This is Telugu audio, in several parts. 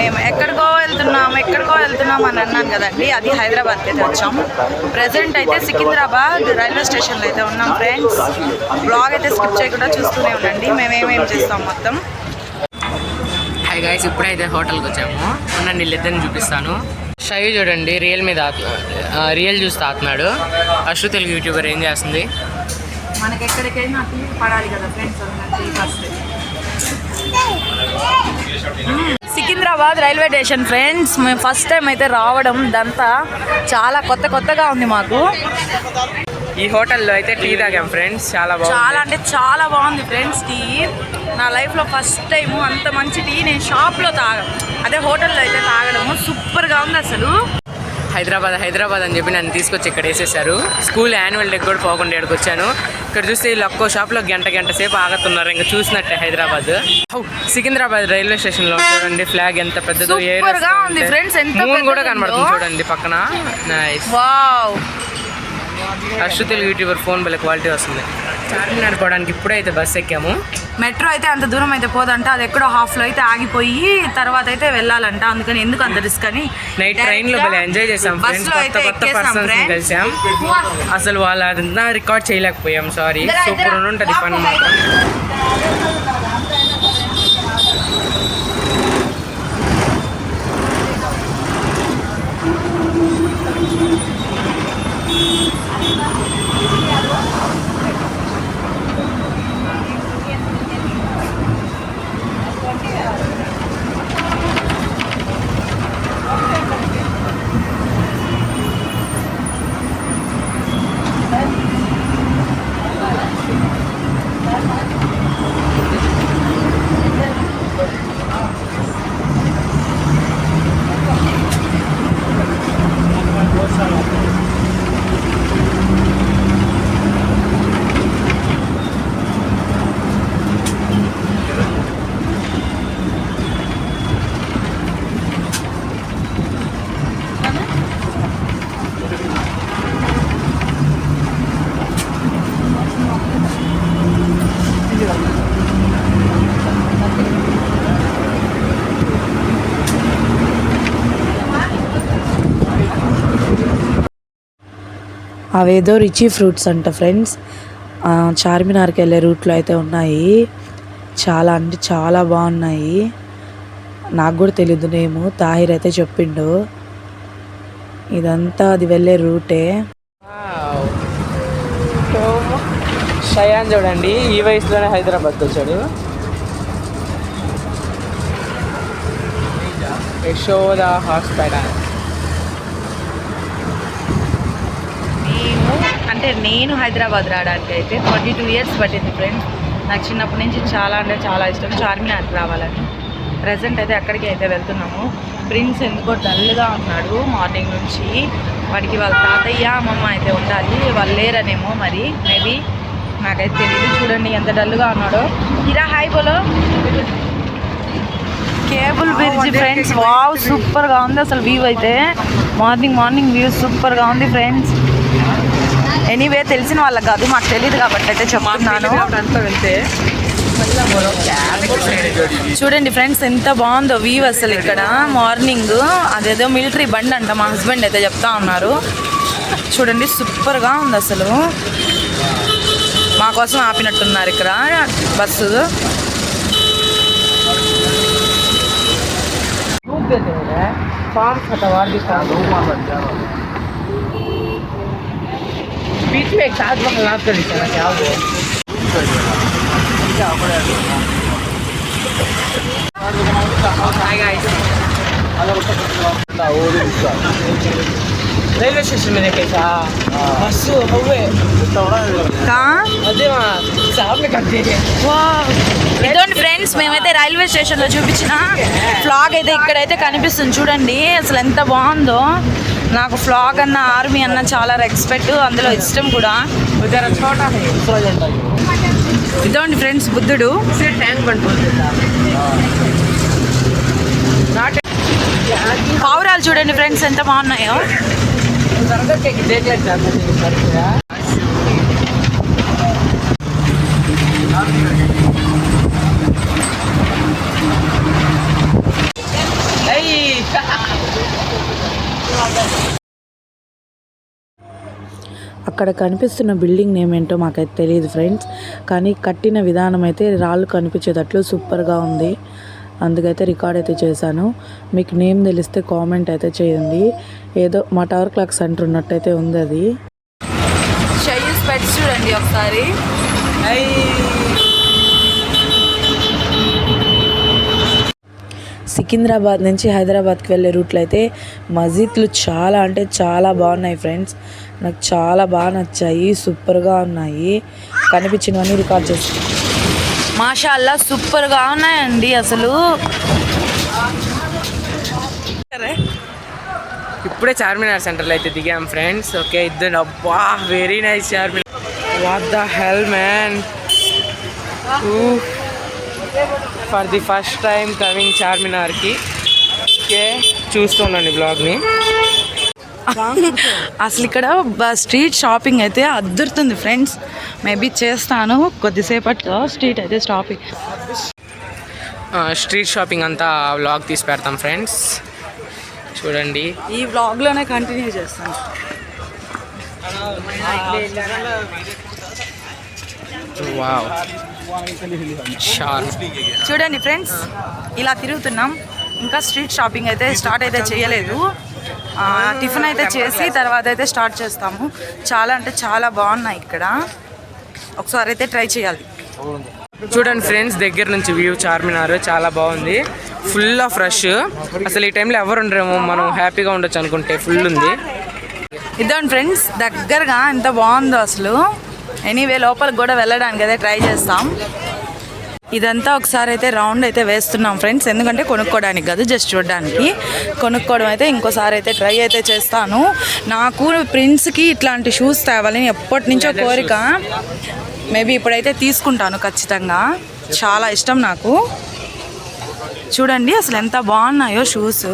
మేము ఎక్కడికో వెళ్తున్నాం ఎక్కడికో వెళ్తున్నాం అని అన్నాను కదండి. అది హైదరాబాద్కి అయితే వచ్చాం. ప్రజెంట్ అయితే సికింద్రాబాద్ రైల్వే స్టేషన్లో అయితే ఉన్నాం ఫ్రెండ్స్ బ్లాగ్ అయితే స్కిప్ చేయకుండా చూస్తూనే ఉండండి. మేము ఏమేమి చేస్తాం మొత్తం? హాయ్ గాయస్ ఇప్పుడైతే హోటల్కి వచ్చాము. ఉన్న వీళ్ళిద్దరిని చూపిస్తాను. షై చూడండి రియల్ మీద రియల్ జ్యూస్ తాగుతున్నాడు అశ్రు తెలుగు యూట్యూబర్ ఏం చేస్తుంది? మనకి ఎక్కడికైనా పడాలి కదా friends first Secunderabad railway station friends. మేము ఫస్ట్ టైం అయితే రావడం ఇదంతా చాలా కొత్త కొత్తగా ఉంది మాకు. ఈ హోటల్లో అయితే టీ తాగాం ఫ్రెండ్స్. చాలా చాలా బాగుంది అంటే చాలా బాగుంది ఫ్రెండ్స్ టీ. నా లైఫ్లో ఫస్ట్ టైం అంత మంచి టీ నేను షాప్లో తాగం అదే హోటల్లో అయితే తాగడము. సూపర్గా ఉంది అసలు. హైదరాబాద్ హైదరాబాద్ అని చెప్పి నన్ను తీసుకొచ్చి ఇక్కడ వేసేసారు స్కూల్ యాన్యువల్ డే కూడా పోకుండా ఇక్కడికి వచ్చాను. ఇక్కడ చూస్తే వీళ్ళు ఒక్కో షాప్లో గంట గంట సేపు ఆగుతున్నారు. ఇంకా చూసినట్టే హైదరాబాద్. సికింద్రాబాద్ రైల్వే స్టేషన్లో చూడండి. ఫ్లాగ్ ఎంత పెద్దదో మూన్ కూడా. కనబడుతుంది చూడండి పక్కన. Nice Ashru Telugu youtuber phone భలే క్వాలిటీ వస్తుంది. చార్మినార్ పోవడానికి ఇప్పుడే అయితే బస్ ఎక్కాము. మెట్రో అయితే అంత దూరం అయితే పోదంట అది ఎక్కడో హాఫ్లో అయితే ఆగిపోయి తర్వాత అయితే వెళ్ళాలంట అందుకని ఎందుకు అంత రిస్క్ అని. నైట్ ట్రైన్లో భలే ఎంజాయ్ చేసాం ఫ్రెండ్స్ కొత్త పర్సన్స్. కలిసాం. అసలు వాళ్ళ అదంతా రికార్డ్ చేయలేకపోయాం సారీ సూపర్ ఉంటుంది పని మాత్రం అవేదో రిచీ ఫ్రూట్స్ అంట ఫ్రెండ్స్. చార్మినార్కి వెళ్ళే రూట్లో అయితే ఉన్నాయి. చాలా అంటే చాలా బాగున్నాయి. నాకు కూడా తెలియదు నేము. తాహిర్ అయితే చెప్పిండు. ఇదంతా అది వెళ్ళే రూటే. షయాన్ చూడండి. ఈ వయసులోనే హైదరాబాద్ వచ్చాడు. యశోద హాస్పిటల్ మేము అంటే నేను హైదరాబాద్ రావడానికి అయితే ట్వంటీ టూ ఇయర్స్ పట్టింది ఫ్రెండ్స్ నాకు చిన్నప్పటి నుంచి చాలా అంటే చాలా ఇష్టం. చార్మినార్కి రావాలని. ప్రజెంట్ అయితే అక్కడికి అయితే వెళ్తున్నాము. ప్రిన్స్ ఎందుకో డల్గా ఉన్నాడు మార్నింగ్ నుంచి. వాడికి వాళ్ళ తాతయ్య అమ్మమ్మ అయితే ఉండాలి. వాళ్ళు లేరనేమో మరి. మేబీ నాకైతే తెలియదు చూడండి ఎంత డల్గా ఉన్నాడో. ఇరా హాయ్ బోలో. కేబుల్ బ్రిడ్జ్ ఫ్రెండ్స్ వావ్ సూపర్గా ఉంది అసలు వ్యూ అయితే. మార్నింగ్ మార్నింగ్ వ్యూ సూపర్గా ఉంది ఫ్రెండ్స్ ఎనీవే తెలిసిన వాళ్ళకి కాదు మాకు తెలియదు కాబట్టి అయితే చెప్తున్నాను. చూడండి ఫ్రెండ్స్ ఎంత బాగుందో వ్యూ అసలు ఇక్కడ. మార్నింగ్ అదేదో మిలిటరీ బండి అంట మా హస్బెండ్ అయితే చెప్తా ఉన్నారు. చూడండి సూపర్గా ఉంది అసలు. మా కోసం ఆపినట్టున్నారు ఇక్కడ బస్సు. ఫార్మ్స్ बीच में एक साथ वक्त लाभ कर दिया क्या वो हाय गाइस రైల్వే స్టేషన్ మీద ఎక్కేసా బస్సు నువ్వే కా అదే మా సార్లు కట్ ఇదండి ఫ్రెండ్స్ మేమైతే రైల్వే స్టేషన్లో చూపించిన ఫ్లాగ్ అయితే ఇక్కడైతే కనిపిస్తుంది చూడండి అసలు ఎంత బాగుందో నాకు ఫ్లాగ్ అన్న ఆర్మీ అన్న చాలా రెస్పెక్ట్ అందులో ఇష్టం కూడా. ఇదండి ఫ్రెండ్స్ బుద్ధుడు. పావురాలు చూడండి ఫ్రెండ్స్ ఎంత బాగున్నాయో. అక్కడ కనిపిస్తున్న బిల్డింగ్ నేమ్ ఏంటో మాకైతే తెలియదు ఫ్రెండ్స్. కానీ కట్టిన విధానం అయితే రాళ్ళు కనిపించేటట్లు సూపర్గా ఉంది. అందుకైతే రికార్డ్ అయితే చేశాను. మీకు నేమ్ తెలిస్తే కామెంట్ అయితే చేయండి. ఏదో మా టవర్ క్లాక్ సెంటర్ ఉన్నట్టయితే ఉంది అది. చూడండి ఒకసారి. సికింద్రాబాద్ నుంచి హైదరాబాద్కి వెళ్ళే రూట్లో అయితే మసీద్లు చాలా అంటే చాలా బాగున్నాయి ఫ్రెండ్స్. నాకు చాలా బాగా నచ్చాయి సూపర్గా ఉన్నాయి. కనిపించినవన్నీ రికార్డ్ చేసి మాషాల్లా సూపర్గా ఉన్నాయండి అసలు. ఇప్పుడే చార్మినార్ సెంటర్లో అయితే దిగాం ఫ్రెండ్స్. ఓకే ఇద్దరు అబ్బా very nice Charminar what the hell man for the first time coming చార్మినార్కి. Okay చూస్తున్నాను బ్లాగ్ని. అసలు ఇక్కడ బ- స్ట్రీట్ షాపింగ్ అయితే అద్దరుతుంది ఫ్రెండ్స్. మేబీ చేస్తాను కొద్దిసేపట్లో స్ట్రీట్ అయితే షాపింగ్ స్ట్రీట్ షాపింగ్ అంతా వ్లాగ్ తీసి పెడతాం ఫ్రెండ్స్. చూడండి. ఈ వ్లాగ్లోనే కంటిన్యూ చేస్తాను. వావ్ చూడండి ఫ్రెండ్స్ ఇలా తిరుగుతున్నాం. ఇంకా స్ట్రీట్ షాపింగ్ అయితే స్టార్ట్ అయితే చేయలేదు. ఆ, టిఫిన్ అయితే చేసి తర్వాత అయితే స్టార్ట్ చేస్తాము. చాలా అంటే చాలా బాగున్నాయి ఇక్కడ. ఒకసారి అయితే ట్రై చేయాలి. చూడండి ఫ్రెండ్స్ దగ్గర నుంచి వ్యూ చార్మినార్ చాలా బాగుంది. ఫుల్ ఆఫ్ రష్ అసలు ఈ టైంలో ఎవరు ఉండరేమో మనం హ్యాపీగా ఉండొచ్చు అనుకుంటే ఫుల్ ఉంది. ఇదండి ఫ్రెండ్స్ దగ్గరగా ఎంత బాగుందో అసలు. ఎనీవే లోపలికి కూడా వెళ్ళడానికి అయితే ట్రై చేస్తాం. ఇదంతా ఒకసారి అయితే రౌండ్ అయితే వేస్తున్నాం ఫ్రెండ్స్ ఎందుకంటే కొనుక్కోవడానికి కాదు జస్ట్ చూడడానికి. కొనుక్కోవడం అయితే ఇంకోసారి అయితే ట్రై అయితే చేస్తాను. నాకు ప్రిన్స్కి ఇట్లాంటి షూస్ తేవాలని ఎప్పటి నుంచో కోరిక. మేబీ ఇప్పుడైతే తీసుకుంటాను ఖచ్చితంగా. చాలా ఇష్టం నాకు. చూడండి అసలు ఎంత బాగున్నాయో షూస్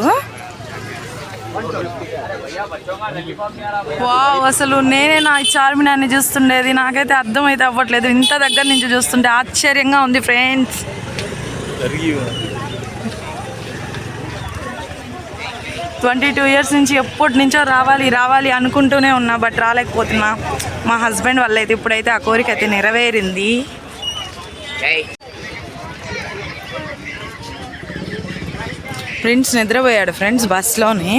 వావ్ అసలు నేనే నా చార్మినార్ని చూస్తుండేది. నాకైతే అర్థమైతే అవ్వట్లేదు. ఇంత దగ్గర నుంచి చూస్తుంటే ఆశ్చర్యంగా ఉంది ఫ్రెండ్స్. ట్వంటీ టూ ఇయర్స్ నుంచి ఎప్పటి నుంచో రావాలి రావాలి అనుకుంటూనే ఉన్నా బట్ రాలేకపోతున్నా. మా హస్బెండ్ వల్ల అయితే ఇప్పుడైతే ఆ కోరిక అయితే నెరవేరింది. ఫ్రెండ్స్ నిద్రపోయాడు ఫ్రెండ్స్ బస్లోనే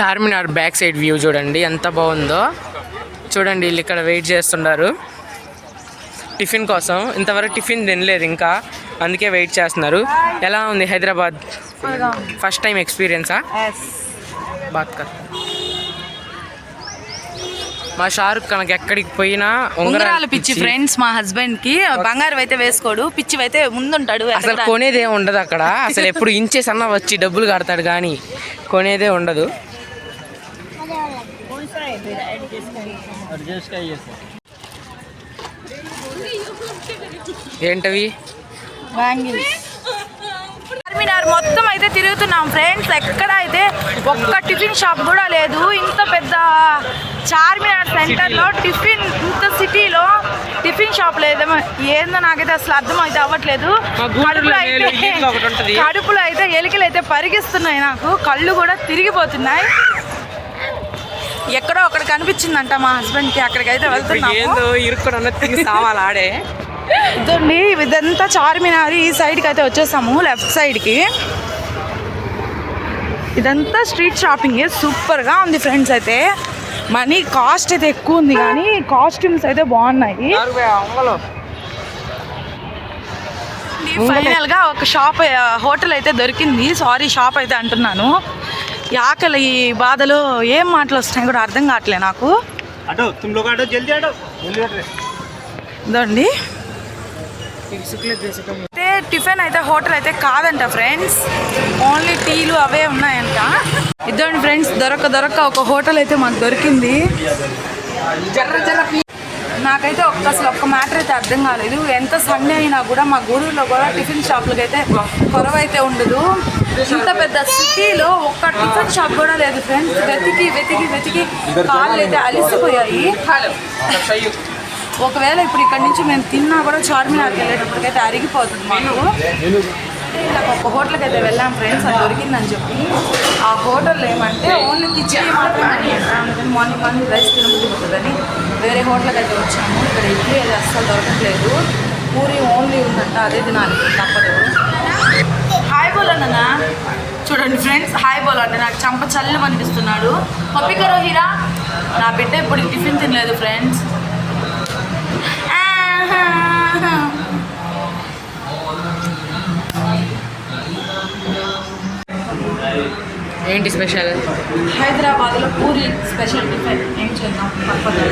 చార్మినార్ బ్యాక్ సైడ్ వ్యూ చూడండి ఎంత బాగుందో. చూడండి వీళ్ళు ఇక్కడ వెయిట్ చేస్తున్నారు. టిఫిన్ కోసం. ఇంతవరకు టిఫిన్ తినలేదు ఇంకా. అందుకే వెయిట్ చేస్తున్నారు. ఎలా ఉంది హైదరాబాద్? ఫస్ట్ టైం ఎక్స్పీరియన్సా బాత్ కర్ మా షారుఖ్ కనుక ఎక్కడికి పోయినా ఉంగరాలు పిచ్చి ఫ్రెండ్స్ మా హస్బెండ్కి బంగారం అయితే వేసుకోడు పిచ్చి అయితే ముందుంటాడు. అసలు కొనేదే ఉండదు అక్కడ. అసలు ఎప్పుడు ఇంచెస్ అన్న వచ్చి డబ్బులు కడతాడు కానీ కొనేదే ఉండదు. ఏంటవి? చార్మినార్ మొత్తం అయితే తిరుగుతున్నాం ఫ్రెండ్స్. ఎక్కడ అయితే ఒక్క టిఫిన్ షాప్ కూడా లేదు. ఇంత పెద్ద చార్మినార్ సెంటర్లో టిఫిన్ ఇంత సిటీలో టిఫిన్ షాప్ లేదేమో ఏందో నాకైతే అసలు అర్థం అయితే అవ్వట్లేదు కడుపులో అయితే. కడుపులో అయితే ఎలికలు అయితే పరిగిస్తున్నాయి నాకు. కళ్ళు కూడా తిరిగిపోతున్నాయి. ఎక్కడో అక్కడ కనిపించిందంట మా హస్బెండ్కి అక్కడికైతే వెళ్తున్నాము. ఏందో ఇరుక్కుని అన్నది సావాలి ఆడే? ఇదండి ఇదంతా చార్మినార్ ఈ సైడ్కి అయితే వచ్చేసాము లెఫ్ట్ సైడ్కి. ఇదంతా స్ట్రీట్ షాపింగ్ సూపర్గా ఉంది ఫ్రెండ్స్ అయితే. మనీ కాస్ట్ అయితే ఎక్కువ ఉంది కానీ కాస్ట్యూమ్స్ అయితే బాగున్నాయి. ఫైనల్గా ఒక షాప్ హోటల్ అయితే దొరికింది. సారీ షాప్ అయితే అంటున్నాను. ఈ ఆకలి ఈ బాధలో ఏం మాటలు వస్తాయి కూడా అర్థం కావట్లేదు నాకు. ఇదండి. అయితే టిఫిన్ అయితే హోటల్ అయితే కాదంట ఫ్రెండ్స్. ఓన్లీ టీలు అవే ఉన్నాయంట. ఇదండి ఫ్రెండ్స్ దొరక దొరక ఒక హోటల్ అయితే మాకు దొరికింది. నాకైతే ఒక్క అసలు ఒక్క మ్యాటర్ అయితే అర్థం కాలేదు. ఎంత సండే అయినా కూడా మా గూడూరులో కూడా టిఫిన్ షాపులకి అయితే కొరవైతే ఉండదు. ఇంత పెద్ద సిటీలో ఒక్క టిఫిన్ షాప్ కూడా లేదు ఫ్రెండ్స్. వెతికి వెతికి వెతికి కాళ్ళు అయితే అలిసిపోయాయి. ఒకవేళ ఇప్పుడు ఇక్కడ నుంచి మేము తిన్నా కూడా చార్మినార్కి వెళ్ళేటప్పటికైతే అరిగిపోతుంది మాకు. ఇలా ఒక హోటల్కి అయితే వెళ్ళాం ఫ్రెండ్స్ అది దొరికిందని చెప్పి. ఆ హోటల్ ఏమంటే ఓన్లీ కిచెన్ మాత్రమే మార్నింగ్ మార్నింగ్ రైస్ తినబుద్ధిపోతుందని వేరే హోటల్కి అయితే వచ్చాము. ఇక్కడ ఇడ్లీ అది అస్సలు దొరకట్లేదు. పూరి ఓన్లీ ఉందంట అదే తినాలి. తప్పదు. చూడండి ఫ్రెండ్స్ హాయ్ బోల్ అంటే నాకు చంప చల్లు అనిపిస్తున్నాడు. పప్పికరో హీరా? నా బిడ్డ ఇప్పుడు టిఫిన్ తినలేదు ఫ్రెండ్స్. ఏంటి స్పెషల్? హైదరాబాద్లో పూరి స్పెషల్ టిఫిన్. ఏం చేద్దాం? తప్పదు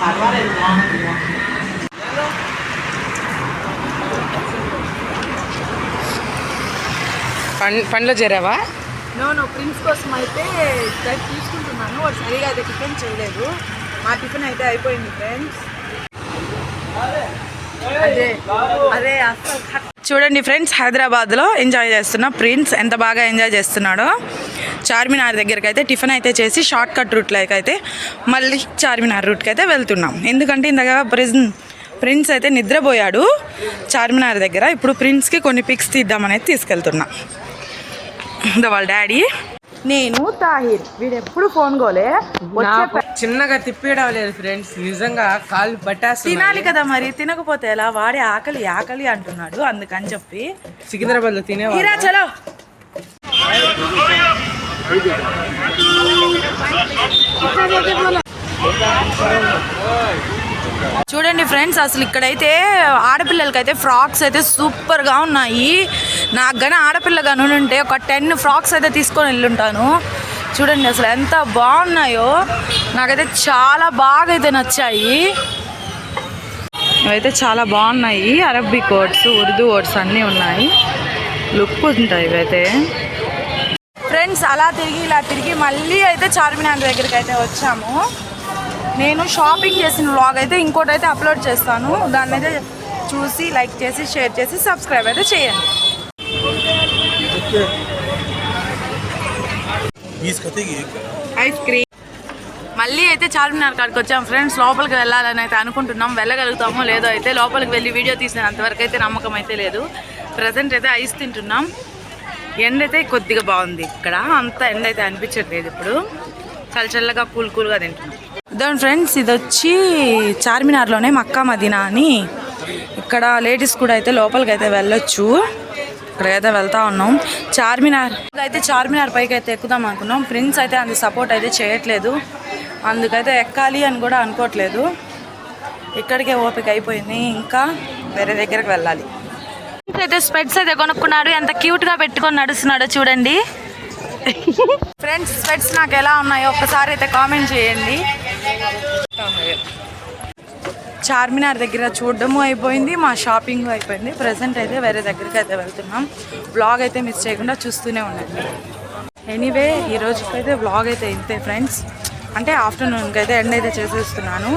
పర్వాలేదు బాగుంది పన్ పనిలో చేరావా నో నో ప్రిన్స్ కోసం అయితే తీసుకుంటున్నాను. వాడు సరిగా అయితే టిఫిన్ చేయలేదు. మా టిఫిన్ అయితే అయిపోయింది ఫ్రెండ్స్. అదే అదే అస్సలు ఖ- చూడండి ఫ్రెండ్స్ హైదరాబాద్లో ఎంజాయ్ చేస్తున్న ప్రిన్స్ ఎంత బాగా ఎంజాయ్ చేస్తున్నాడో. చార్మినార్ దగ్గరికి అయితే టిఫిన్ అయితే చేసి షార్ట్ కట్ రూట్లోకి అయితే మళ్ళీ చార్మినార్ రూట్కి అయితే వెళ్తున్నాం. ఎందుకంటే ఇందాక ప్రిన్స్ ప్రిన్స్ అయితే నిద్రపోయాడు. చార్మినార్ దగ్గర ఇప్పుడు ప్రిన్స్కి కొన్ని పిక్స్ తీద్దామనేది తీసుకెళ్తున్నా. ఇంకా వాళ్ళ డాడీ. నేను తాహిర్. వీడు ఎప్పుడు ఫోన్ గోలే చిన్నగా తిప్పేయడం లేదు ఫ్రెండ్స్. నిజంగా కాళ్ళు పట్టేస్తుంది తినాలి కదా మరి. తినకపోతే ఎలా? వాడే ఆకలి ఆకలి అంటున్నాడు. అందుకని చెప్పి సికింద్రాబాద్లో తినే చలో. చూడండి ఫ్రెండ్స్ అసలు ఇక్కడైతే ఆడపిల్లలకైతే ఫ్రాక్స్ అయితే సూపర్గా ఉన్నాయి. నాకు కానీ ఆడపిల్లగా ఉంటే ఒక టెన్ ఫ్రాక్స్ అయితే తీసుకొని వెళ్ళుంటాను. చూడండి అసలు ఎంత బాగున్నాయో. నాకైతే చాలా బాగా అయితే నచ్చాయి. ఇవైతే చాలా బాగున్నాయి. అరబిక్ వర్డ్స్ ఉర్దూ వర్డ్స్ అన్నీ ఉన్నాయి. లుక్ ఉంటాయి ఇవైతే. ఫ్రెండ్స్ అలా తిరిగి ఇలా తిరిగి మళ్ళీ అయితే చార్మినార్ దగ్గరికి అయితే వచ్చాము. నేను షాపింగ్ చేసిన వ్లాగ్ అయితే ఇంకోటి అయితే అప్లోడ్ చేస్తాను. దాన్ని అయితే చూసి లైక్ చేసి షేర్ చేసి సబ్స్క్రైబ్ అయితే చేయండి. Ice cream. మళ్ళీ అయితే చార్మినార్ కాడికి వచ్చాం ఫ్రెండ్స్. లోపలికి వెళ్ళాలని అయితే అనుకుంటున్నాం. వెళ్ళగలుగుతామో లేదో అయితే లోపలికి వెళ్ళి వీడియో తీసినంత వరకు అయితే నమ్మకం అయితే లేదు. ప్రజెంట్ అయితే ఐస్ తింటున్నాం. ఎండ అయితే కొద్దిగా బాగుంది ఇక్కడ. అంత ఎండ అయితే అనిపించట్లేదు ఇప్పుడు. చల్ల చల్లగా కూల్ కూల్గా తింటున్నాం. దాని ఫ్రెండ్స్ ఇది వచ్చి చార్మినార్లోనే మక్కా మదీనా అని ఇక్కడ లేడీస్ కూడా అయితే లోపలికి అయితే వెళ్ళొచ్చు. ఇక్కడైతే వెళ్తా ఉన్నాం. చార్మినార్ అయితే చార్మినార్ పైకి అయితే ఎక్కుదాం అనుకున్నాం. ప్రిన్స్ అయితే అంత సపోర్ట్ అయితే చేయట్లేదు. అందుకైతే ఎక్కాలి అని కూడా అనుకోవట్లేదు. ఇక్కడికే ఓపిక అయిపోయింది. ఇంకా వేరే దగ్గరకు వెళ్ళాలి. అయితే స్పెట్స్ అయితే కొనుక్కున్నాడు. ఎంత క్యూట్గా పెట్టుకొని నడుస్తున్నాడో చూడండి. ఫ్రెండ్స్ స్పెట్స్ నాకు ఎలా ఉన్నాయో ఒక్కసారి అయితే కామెంట్ చేయండి. చార్మినార్ దగ్గర చూడడము అయిపోయింది మా షాపింగ్ అయిపోయింది. ప్రజెంట్ అయితే వేరే దగ్గరికి అయితే వెళ్తున్నాం. బ్లాగ్ అయితే మిస్ చేయకుండా చూస్తూనే ఉండండి. ఎనీవే ఈ రోజుకైతే బ్లాగ్ అయితే ఇంతే ఫ్రెండ్స్ అంటే ఆఫ్టర్నూన్కి అయితే ఎండ్ అయితే చేసేస్తున్నాను.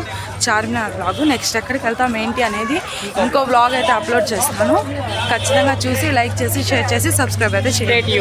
చార్మినార్ బ్లాగ్ నెక్స్ట్ ఎక్కడికి వెళ్తాం ఏంటి అనేది ఇంకో బ్లాగ్ అయితే అప్లోడ్ చేస్తాను. ఖచ్చితంగా చూసి లైక్ చేసి షేర్ చేసి సబ్స్క్రైబ్ అయితే చేయండి.